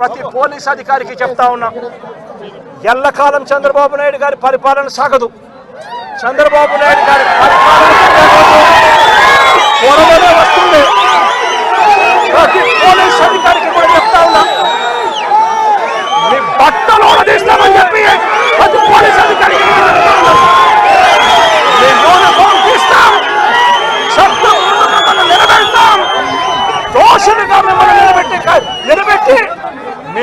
ప్రతి పోలీస్ అధికారికి చెప్తా ఉన్నా ఎల్లకాలం చంద్రబాబు నాయుడు గారి పరిపాలన సాగదు. చంద్రబాబు నాయుడు గారి పరిపాలన త్వరలోనే వస్తుంది. ప్రతి పోలీస్ అధికారికి కూడా చెప్తా ఉన్నా మీ బట్టలు తీస్తామని చెప్పి ప్రతి పోలీస్ అధికారికి ఉన్నా. మీ యూనిఫామ్ తీస్తాం చట్టం ముందు మిమ్మల్ని నిలబెడతాం దోషులుగా మిమ్మల్ని నిలబెట్టి నిలబెట్టి మీ